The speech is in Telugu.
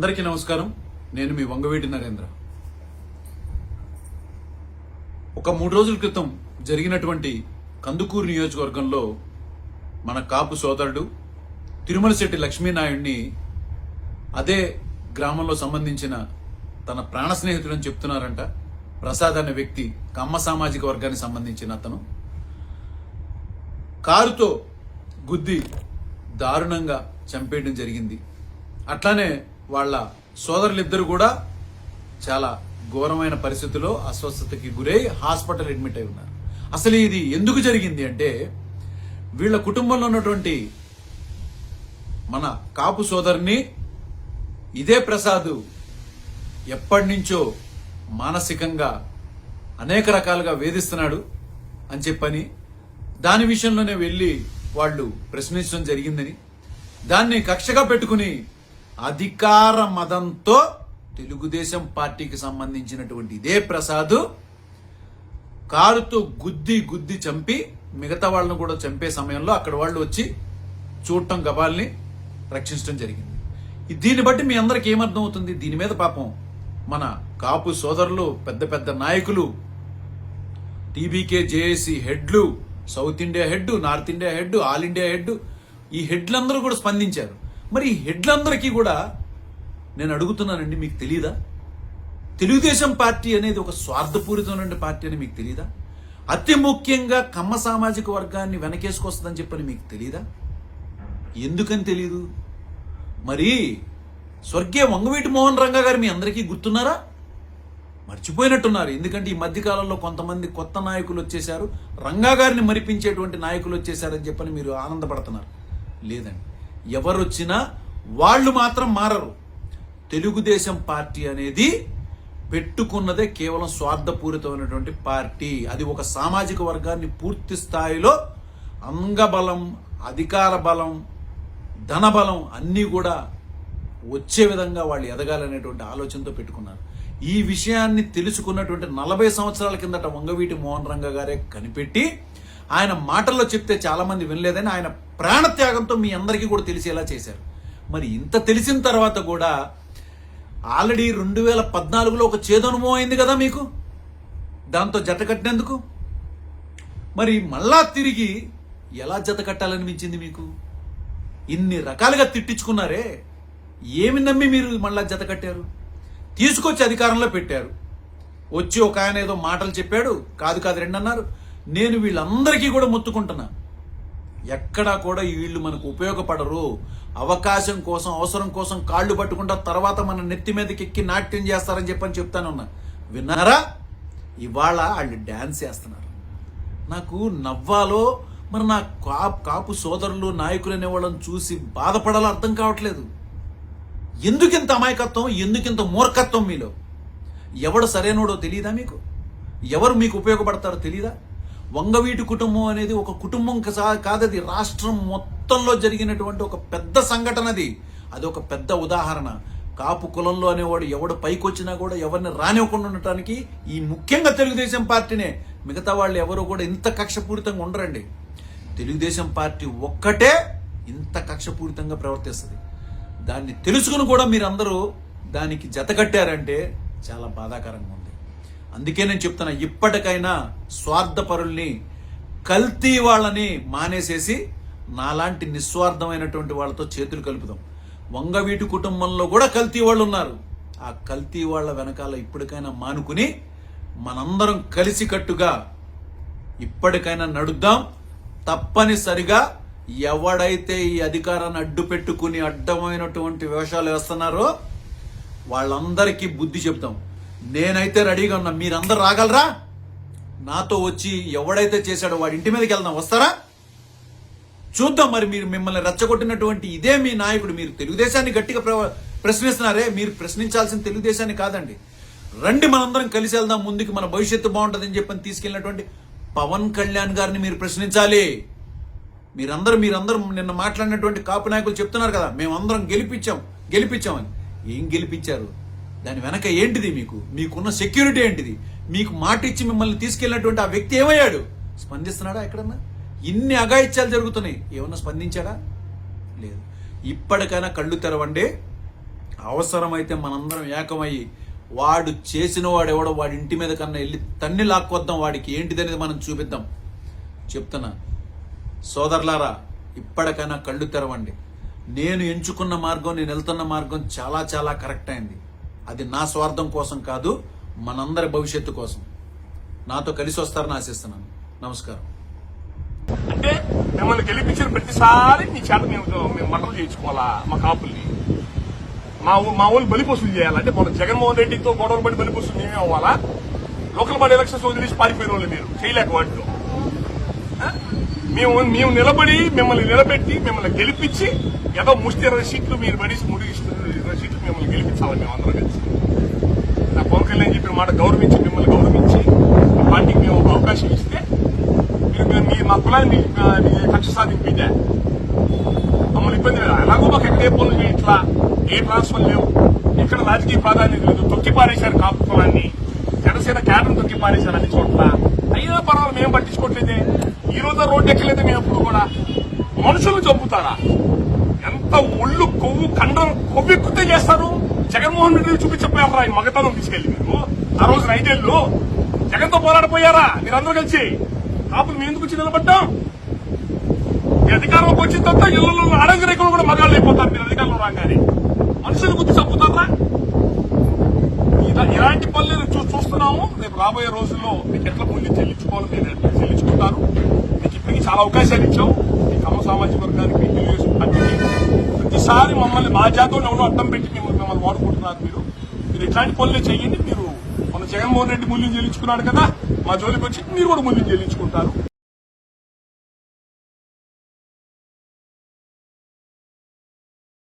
అందరికీ నమస్కారం. నేను మీ వంగవీటి నరేంద్ర. ఒక మూడు రోజుల క్రితం జరిగినటువంటి కందుకూరు నియోజకవర్గంలో మన కాపు సోదరుడు తిరుమల శెట్టి లక్ష్మీనాయుడిని అదే గ్రామంలో సంబంధించిన తన ప్రాణ స్నేహితుడని చెప్తున్నారంట. ప్రసాద్ అనే వ్యక్తి కమ్మ సామాజిక వర్గానికి సంబంధించిన అతను. కారుతో గుద్ది దారుణంగా చంపేయడం జరిగింది. అట్లానే వాళ్ళ సోదరులిద్దరు కూడా చాలా ఘోరమైన పరిస్థితిలో అస్వస్థతకి గురై హాస్పిటల్ అడ్మిట్ అయి ఉన్నారు. అసలు ఇది ఎందుకు జరిగింది అంటే వీళ్ళ కుటుంబంలో ఉన్నటువంటి మన కాపు సోదరుని ఇదే ప్రసాద్ ఎప్పటి నుంచో మానసికంగా అనేక రకాలుగా వేధిస్తున్నాడు అని చెప్పని దాని విషయంలోనే వెళ్ళి వాళ్ళు ప్రశ్నించడం జరిగిందని దాన్ని కక్షగా పెట్టుకుని అధికార మదంతో తెలుగుదేశం పార్టీకి సంబంధించినటువంటి ఇదే ప్రసాద్ కారుతో గుద్ది గుద్ది చంపి మిగతా వాళ్ళను కూడా చంపే సమయంలో అక్కడ వాళ్ళు వచ్చి చూడటం గబాల్ని రక్షించడం జరిగింది. దీన్ని బట్టి మీ అందరికి ఏమర్థం అవుతుంది? దీని మీద పాపం మన కాపు సోదరులు పెద్ద పెద్ద నాయకులు TBK JAC హెడ్లు south India head north India head all India head ఈ హెడ్లందరూ కూడా స్పందించారు. మరి హెడ్లందరికీ కూడా నేను అడుగుతున్నానండి మీకు తెలీదా? తెలుగుదేశం పార్టీ అనేది ఒక స్వార్థపూరితమైన పార్టీ అని మీకు తెలీదా? అతి ముఖ్యంగా కమ్మ సామాజిక వర్గాన్ని వెనకేసుకొస్తుందని చెప్పని మీకు తెలీదా? ఎందుకని తెలీదు? మరి స్వర్గీయ వంగవీటి మోహన్ రంగా గారు మీ అందరికీ గుర్తున్నారా? మర్చిపోయినట్టున్నారు. ఎందుకంటే ఈ మధ్యకాలంలో కొంతమంది కొత్త నాయకులు వచ్చేశారు. రంగా గారిని మరిపించేటువంటి నాయకులు వచ్చేసారని చెప్పని మీరు ఆనందపడుతున్నారు. లేదండి. ఎవరు వచ్చినా వాళ్ళు మాత్రం మారరు. తెలుగుదేశం పార్టీ అనేది పెట్టుకున్నదే కేవలం స్వార్థపూరితమైనటువంటి పార్టీ. అది ఒక సామాజిక వర్గాన్ని పూర్తి స్థాయిలో అంగబలం అధికార బలం ధనబలం అన్నీ కూడా వచ్చే విధంగా వాళ్ళు ఎదగాలనేటువంటి ఆలోచనతో పెట్టుకున్నారు. ఈ విషయాన్ని తెలుసుకున్నటువంటి నలభై సంవత్సరాల కిందట వంగవీటి మోహన్ రంగ గారే కనిపెట్టి ఆయన మాటల్లో చెప్తే చాలామంది వినలేదని ఆయన ప్రాణత్యాగంతో మీ అందరికీ కూడా తెలిసేలా చేశారు. మరి ఇంత తెలిసిన తర్వాత కూడా ఆల్రెడీ రెండు వేల పద్నాలుగులో ఒక చేదనుభవం అయింది కదా మీకు? దాంతో జత కట్టినందుకు? మరి మళ్ళా తిరిగి ఎలా జత కట్టాలనిపించింది మీకు? ఇన్ని రకాలుగా తిట్టించుకున్నారే. ఏమి నమ్మి మీరు మళ్ళా జత కట్టారు? తీసుకొచ్చి అధికారంలో పెట్టారు. వచ్చి ఒక ఆయన ఏదో మాటలు చెప్పాడు. కాదు కాదు రెండు అన్నారు నేను వీళ్ళందరికీ కూడా మొత్తుకుంటున్నా. ఎక్కడా కూడా వీళ్ళు మనకు ఉపయోగపడరు. అవకాశం కోసం అవసరం కోసం కాళ్ళు పట్టుకుంటా తర్వాత మన నెత్తి మీదకి ఎక్కి నాట్యం చేస్తారని చెప్పని చెప్తానున్నా విన్నారా? ఇవాళ వాళ్ళు డ్యాన్స్ చేస్తున్నారు. నాకు నవ్వాలో మరి నా కాపు కాపు సోదరులు నాయకులు అనేవాళ్ళని చూసి బాధపడాలో అర్థం కావట్లేదు. ఎందుకింత అమాయకత్వం ఎందుకింత మూర్ఖత్వం మీలో? ఎవడు సరైనోడో తెలియదా మీకు? ఎవరు మీకు ఉపయోగపడతారో తెలియదా వంగవీటి కుటుంబం అనేది ఒక కుటుంబం కాదది. రాష్ట్రం మొత్తంలో జరిగినటువంటి ఒక పెద్ద సంఘటన అది అది ఒక పెద్ద ఉదాహరణ. కాపు కులంలో అనేవాడు ఎవడు పైకొచ్చినా కూడా ఎవరిని రానివ్వకుండా ఉండటానికి ఈ ముఖ్యంగా తెలుగుదేశం పార్టీనే. మిగతా వాళ్ళు ఎవరు కూడా ఇంత కక్షపూరితంగా ఉండరండి. తెలుగుదేశం పార్టీ ఒక్కటే ఇంత కక్షపూరితంగా ప్రవర్తిస్తుంది. దాన్ని తెలుసుకుని కూడా మీరందరూ దానికి జతకట్టారంటే చాలా బాధాకరంగా ఉంది. అందుకే నేను చెప్తున్నా ఇప్పటికైనా స్వార్థపరుల్ని కల్తీ వాళ్ళని మానేసేసి నాలాంటి నిస్వార్థమైనటువంటి వాళ్ళతో చేతులు కలుపుదాం. వంగవీటి కుటుంబంలో కూడా కల్తీ వాళ్ళు ఉన్నారు ఆ కల్తీ వాళ్ళ వెనకాల ఇప్పటికైనా మానుకుని మనందరం కలిసికట్టుగా ఇప్పటికైనా నడుద్దాం. తప్పనిసరిగా ఎవడైతే ఈ అధికారాన్ని అడ్డు పెట్టుకుని అడ్డమైనటువంటి వేషాలు వేస్తున్నారో వాళ్ళందరికీ బుద్ధి చెప్తాం నేనైతే రెడీగా ఉన్నా. మీరందరు రాగలరా? నాతో వచ్చి ఎవడైతే చేశాడో వాడి ఇంటి మీదకి వెళ్దాం. వస్తారా? చూద్దాం మరి మీరు మిమ్మల్ని రెచ్చగొట్టినటువంటి ఇదే మీ నాయకుడు. మీరు తెలుగుదేశాన్ని గట్టిగా ప్ర- ప్రశ్నిస్తున్నారే. మీరు ప్రశ్నించాల్సిన తెలుగుదేశాన్ని కాదండి. రండి మనందరం కలిసి వెళ్దాం. ముందుకు మన భవిష్యత్తు బాగుంటుందని చెప్పని తీసుకెళ్ళినటువంటి పవన్ కళ్యాణ్ గారిని మీరు ప్రశ్నించాలి. మీరందరూ మీరందరూ నిన్న మాట్లాడినటువంటి కాపు నాయకులు చెప్తున్నారు కదా. మేమందరం గెలిపించాం. గెలిపించామని. ఏం గెలిపించారు? దాని వెనక ఏంటిది మీకు? మీకున్న సెక్యూరిటీ ఏంటిది? మీకు మాట ఇచ్చి మిమ్మల్ని తీసుకెళ్ళినటువంటి ఆ వ్యక్తి ఏమయ్యాడు? స్పందిస్తున్నాడా ఎక్కడన్నా? ఇన్ని అఘాయిత్యాలు జరుగుతున్నాయి. ఏమన్నా స్పందించాడా? లేదు. ఇప్పటికైనా కళ్ళు తెరవండి. అవసరమైతే మనందరం ఏకమయ్యి వాడు చేసిన వాడు ఎవడో వాడి ఇంటి మీద కన్నా వెళ్ళి తన్ని లాక్కొద్దాం. వాడికి ఏంటిదనేది మనం చూపిద్దాం. చెప్తున్నా. సోదరులారా ఇప్పటికైనా కళ్ళు తెరవండి. నేను ఎంచుకున్న మార్గం నేను వెళ్తున్న మార్గం చాలా చాలా కరెక్ట్ అయింది. అది నా స్వార్థం కోసం కాదు మనందరి భవిష్యత్తు కోసం. నాతో కలిసి వస్తారని ఆశిస్తున్నాను. నమస్కారం. అంటే మిమ్మల్ని గెలిపించిన ప్రతిసారి మీ చేత మేము మేము మటలు చేయించుకోవాలా? మా కాపుల్ని. మా మా ఊళ్ళు బలిపశులు చేయాలంటే మన జగన్మోహన్ రెడ్డితో గొడవలు పడి బలిపశులు మేమే అవ్వాలా? లోకల్ బాడీ ఎలక్షన్స్ వదిలేసి పారిపోయిన వాళ్ళు మీరు. చేయలేక వాటిలో. మేము మేము నిలబడి మిమ్మల్ని నిలబెట్టి మిమ్మల్ని గెలిపించి ఏదో ముష్టి ఇరవై సీట్లు మీరు పడేసి ముడిగిస్తున్న ఇరవై సీట్లు మిమ్మల్ని గెలిపించాలి మేము అందరం కలిసి. నా పవన్ కళ్యాణ్ చెప్పిన మాట గౌరవించి మిమ్మల్ని గౌరవించి మా పార్టీకి మేము ఒక అవకాశం ఇస్తే మీరు మీ మా కులాన్ని మీ- కక్ష సాధింపించా మమ్మల్ని ఇబ్బంది లేదు అలాగో మాకు ఎక్కడ ఏ పనులు ఇట్లా ఏ ట్రాన్స్ఫర్ లేవు. ఎక్కడ రాజకీయ ప్రాధాన్యత లేదు. తొక్కి పారేశారు కాపు కులాన్ని. జనసేన క్యాడర్ తొక్కి పారేశారు అన్ని చోట్ల. అయినా పర్వాలేదు మేము పట్టించుకోవట్లేదే. ఈ రోజు రోడ్డు ఎక్కలేదు మేము ఎప్పుడు కూడా. మనుషులు చంపుతారా? ఎంత ఒళ్ళు కొవ్వు కండరం కొవ్వెక్కుతే చేస్తారు? జగన్మోహన్ రెడ్డి చూపించపోయారా ఈ మగతనం తీసుకెళ్ళి మీరు? ఆ రోజు ఐదేళ్ళు జగన్తో పోరాడిపోయారా? మీరందరూ కలిసి? కాపులు మేము ఎందుకు వచ్చి నిలబడ్డాం? ఈ అధికారంలోకి వచ్చిన తర్వాత ఇళ్ళలో అడంగరేకులు కూడా మగాళ్ళు అయిపోతారు మీరు అధికారంలో రాగానే. మనుషులు గుర్తు చంపుతారా? చూస్తున్నాము. రేపు రాబోయే రోజుల్లో మీకు ఎట్లా మూల్యం చెల్లించుకోవాలి మీరు ఎట్లా చెల్లించుకుంటారు. మీకు ఇప్పటికీ చాలా అవకాశాలు ఇచ్చాం. మీ కమ్మ సామాజిక వర్గానికి తెలుగుదేశం పార్టీకి ప్రతిసారి మమ్మల్ని మా జాతంలో ఎవరో అడ్డం పెట్టి మిమ్మల్ని మిమ్మల్ని వాడుకుంటున్నారు మీరు. మీరు ఇట్లాంటి పనులే చేయండి. మీరు మన జగన్మోహన్ రెడ్డి మూల్యం చెల్లించుకున్నాడు కదా మా జోలికి వచ్చి మీరు కూడా మూల్యం చెల్లించుకుంటారు.